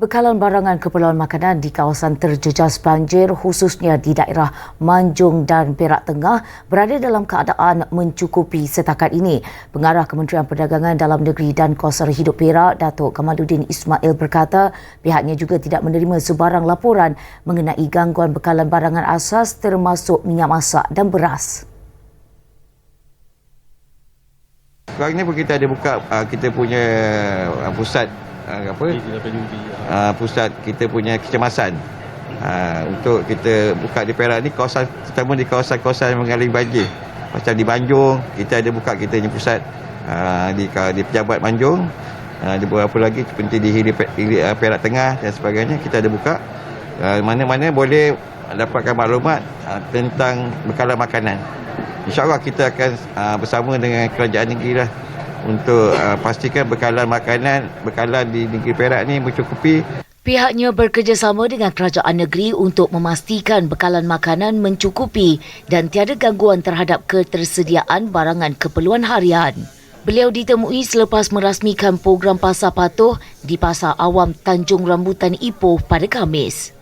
Bekalan barangan keperluan makanan di kawasan terjejas banjir khususnya di daerah Manjung dan Perak Tengah berada dalam keadaan mencukupi setakat ini. Pengarah Kementerian Perdagangan Dalam Negeri dan Kos Hidup Perak, Datuk Kamaluddin Ismail berkata pihaknya juga tidak menerima sebarang laporan mengenai gangguan bekalan barangan asas termasuk minyak masak dan beras. Sekarang ni pun kita ada buka uh, kita punya uh, pusat uh, apa? uh, pusat kita punya kecemasan. Uh, untuk kita buka di Perak ni kawasan terutama di kawasan-kawasan yang mengalami banjir. Macam di Banjung kita ada buka kita punya pusat. Uh, di di pejabat Banjung. Uh, di beberapa lagi seperti di Hili, Hili uh, Perak Tengah dan sebagainya kita ada buka. Uh, mana-mana boleh dapatkan maklumat uh, tentang bekalan makanan. InsyaAllah kita akan uh, bersama dengan kerajaan negeri lah untuk uh, pastikan bekalan makanan, bekalan di negeri Perak ni mencukupi. Pihaknya bekerjasama dengan kerajaan negeri untuk memastikan bekalan makanan mencukupi dan tiada gangguan terhadap ketersediaan barangan keperluan harian. Beliau ditemui selepas merasmikan program Pasar Patuh di Pasar Awam Tanjung Rambutan Ipoh pada Khamis.